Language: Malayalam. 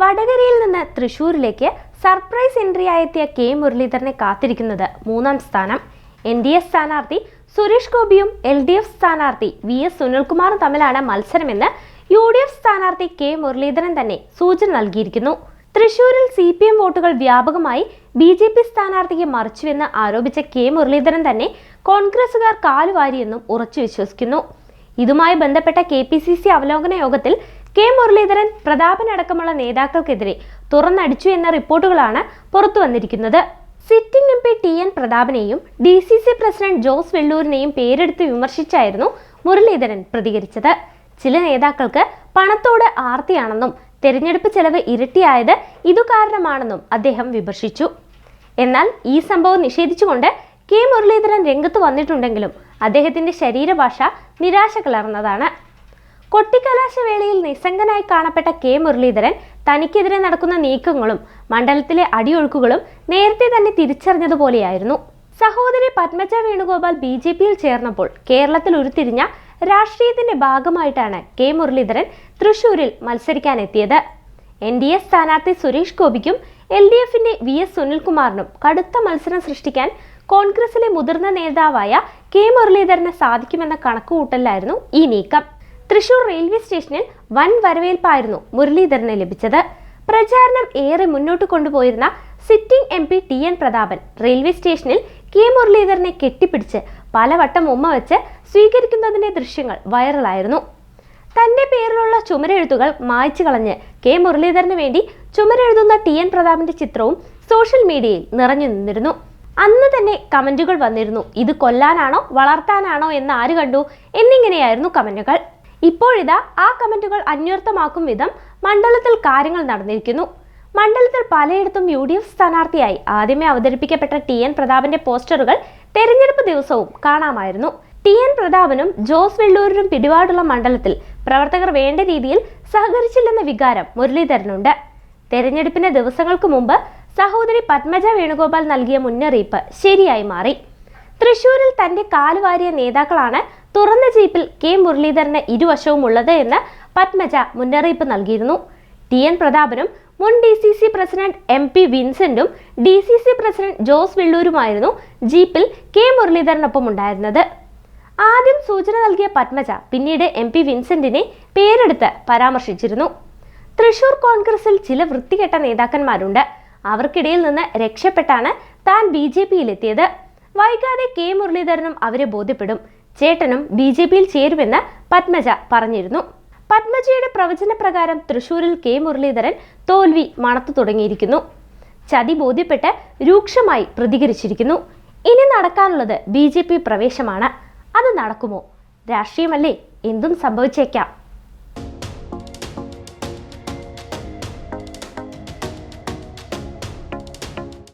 വടകരയിൽ നിന്ന് തൃശൂരിലേക്ക് സർപ്രൈസ് എൻട്രി ആയെത്തിയ കെ മുരളീധരനെ കാത്തിരിക്കുന്നത് മൂന്നാം സ്ഥാനം. എൻ ഡി എ സ്ഥാനാർത്ഥി സുരേഷ് ഗോപിയും എൽ ഡി എഫ് സ്ഥാനാർത്ഥി വി എസ് സുനിൽകുമാറും തമ്മിലാണ് മത്സരമെന്ന് യു ഡി എഫ് സ്ഥാനാർത്ഥി കെ മുരളീധരൻ തന്നെ സൂചന നൽകിയിരിക്കുന്നു. തൃശൂരിൽ സി പി എം വോട്ടുകൾ വ്യാപകമായി ബി ജെ പി സ്ഥാനാർത്ഥിക്ക് മറിച്ചുവെന്ന് ആരോപിച്ച കെ മുരളീധരൻ തന്നെ കോൺഗ്രസുകാർ കാലുവാരിയെന്നും ഉറച്ചു വിശ്വസിക്കുന്നു ഇതുമായി ബന്ധപ്പെട്ട കെ പി സി സി അവലോകന യോഗത്തിൽ കെ മുരളീധരൻ പ്രതാപനടക്കമുള്ള നേതാക്കൾക്കെതിരെ തുറന്നടിച്ചു എന്ന റിപ്പോർട്ടുകളാണ് പുറത്തു വന്നിരിക്കുന്നത്. Sitting M P T N പ്രതാപനെയും D C C president Jose വെള്ളൂരിനെയും പേരെടുത്ത് വിമർശിച്ചായിരുന്നു മുരളീധരൻ പ്രതികരിച്ചത്. ചില നേതാക്കൾക്ക് പണത്തോട് ആർത്തിയാണെന്നും തെരഞ്ഞെടുപ്പ് ചെലവ് ഇരട്ടിയായത് ഇതു കാരണമാണെന്നും അദ്ദേഹം വിമർശിച്ചു. എന്നാൽ ഈ സംഭവം നിഷേധിച്ചുകൊണ്ട് കെ മുരളീധരൻ രംഗത്ത് വന്നിട്ടുണ്ടെങ്കിലും അദ്ദേഹത്തിന്റെ ശരീരഭാഷ നിരാശ കലർന്നതാണ് കൊട്ടിക്കലാശവേളയിൽ നിസ്സംഗനായി കാണപ്പെട്ട കെ മുരളീധരൻ തനിക്കെതിരെ നടക്കുന്ന നീക്കങ്ങളും മണ്ഡലത്തിലെ അടിയൊഴുക്കുകളും നേരത്തെ തന്നെ തിരിച്ചറിഞ്ഞതുപോലെയായിരുന്നു. സഹോദരി പത്മജ വേണുഗോപാൽ ബി ജെ പിയിൽ ചേർന്നപ്പോൾ കേരളത്തിൽ ഉരുത്തിരിഞ്ഞ രാഷ്ട്രീയത്തിന്റെ ഭാഗമായിട്ടാണ് കെ മുരളീധരൻ തൃശൂരിൽ മത്സരിക്കാനെത്തിയത്. എൻ ഡി എ സ്ഥാനാർത്ഥി സുരേഷ് ഗോപിക്കും എൽ ഡി എഫിന്റെ വി എസ് സുനിൽകുമാറിനും കടുത്ത മത്സരം സൃഷ്ടിക്കാൻ കോൺഗ്രസിലെ മുതിർന്ന നേതാവായ കെ മുരളീധരന് സാധിക്കുമെന്ന കണക്കുകൂട്ടലായിരുന്നു ഈ നീക്കം. തൃശൂർ റെയിൽവേ സ്റ്റേഷനിൽ വൻ വരവേൽപ്പായിരുന്നു മുരളീധരന് ലഭിച്ചത്. പ്രചാരണം ഏറെ മുന്നോട്ട് കൊണ്ടുപോയിരുന്ന sitting M P T N Prathapan railway സ്റ്റേഷനിൽ കെ മുരളീധരനെ കെട്ടിപ്പിടിച്ച് പലവട്ടം ഉമ്മ വെച്ച് സ്വീകരിക്കുന്നതിന്റെ ദൃശ്യങ്ങൾ വൈറലായിരുന്നു. തന്റെ പേരിലുള്ള ചുമരെഴുത്തുകൾ മായ്ച്ചു കളഞ്ഞ് കെ മുരളീധരന് വേണ്ടി ചുമരെഴുതുന്ന ടി എൻ പ്രതാപിന്റെ ചിത്രവും സോഷ്യൽ മീഡിയയിൽ നിറഞ്ഞു നിന്നിരുന്നു. അന്ന് തന്നെ കമന്റുകൾ വന്നിരുന്നു ഇത് കൊല്ലാനാണോ വളർത്താനാണോ എന്ന് ആര് കണ്ടു? എന്നിങ്ങനെയായിരുന്നു കമന്റുകൾ ഇപ്പോഴിതാ ആ കമന്റുകൾ അന്വർത്ഥമാക്കും വിധം മണ്ഡലത്തിൽ കാര്യങ്ങൾ നടന്നിരിക്കുന്നു. മണ്ഡലത്തിൽ പലയിടത്തും യു ഡി എഫ് സ്ഥാനാർത്ഥിയായി ആദ്യമേ അവതരിപ്പിക്കപ്പെട്ട ടി എൻ പ്രതാപന്റെ പോസ്റ്ററുകൾ തെരഞ്ഞെടുപ്പ് ദിവസവും കാണാമായിരുന്നു. ടി എൻ പ്രതാപനും ജോസ് വെള്ളൂരിനും പിടിപാടുള്ള മണ്ഡലത്തിൽ പ്രവർത്തകർ വേണ്ട രീതിയിൽ സഹകരിച്ചില്ലെന്ന വികാരം മുരളീധരനുണ്ട്. തെരഞ്ഞെടുപ്പിന്റെ ദിവസങ്ങൾക്ക് മുമ്പ് സഹോദരി പത്മജ വേണുഗോപാൽ നൽകിയ മുന്നറിയിപ്പ് ശരിയായി മാറി. തൃശൂരിൽ തന്റെ കാലുവാരിയ നേതാക്കളാണ് തുറന്ന ജീപ്പിൽ കെ. മുരളീധരന് ഇരുവശവും ഉള്ളത് എന്ന് പത്മജ മുന്നറിയിപ്പ് നൽകിയിരുന്നു. ടി. എൻ. പ്രതാപനും മുൻ D C C president M. P. വിൻസെന്റും D C C president Jose വെള്ളൂരുമായിരുന്നു ജീപ്പിൽ കെ. മുരളീധരനൊപ്പം ഉണ്ടായിരുന്നത് ആദ്യം സൂചന നൽകിയ പത്മജ പിന്നീട് എം. പി. വിൻസെന്റിനെ പേരെടുത്ത് പരാമർശിച്ചിരുന്നു. തൃശൂർ കോൺഗ്രസിൽ ചില വൃത്തികെട്ട നേതാക്കന്മാരുണ്ട്. അവർക്കിടയിൽ നിന്ന് രക്ഷപ്പെട്ടാണ് താൻ ബി ജെ പിയിലെത്തിയത്. വൈകാതെ കെ. മുരളീധരനും അവരെ ബോധ്യപ്പെടും. ചേട്ടനും ബി ജെ പിയിൽ ചേരുമെന്ന് പത്മജ പറഞ്ഞിരുന്നു. പത്മജയുടെ പ്രവചനപ്രകാരം തൃശൂരിൽ കെ മുരളീധരൻ തോൽവി മണത്തു തുടങ്ങിയിരിക്കുന്നു. ചതി ബോധ്യപ്പെട്ട് രൂക്ഷമായി പ്രതികരിച്ചിരിക്കുന്നു. ഇനി നടക്കാനുള്ളത് ബി ജെ പി പ്രവേശമാണ്. അത് നടക്കുമോ? രാഷ്ട്രീയമല്ലേ? എന്തും സംഭവിച്ചേക്കാം.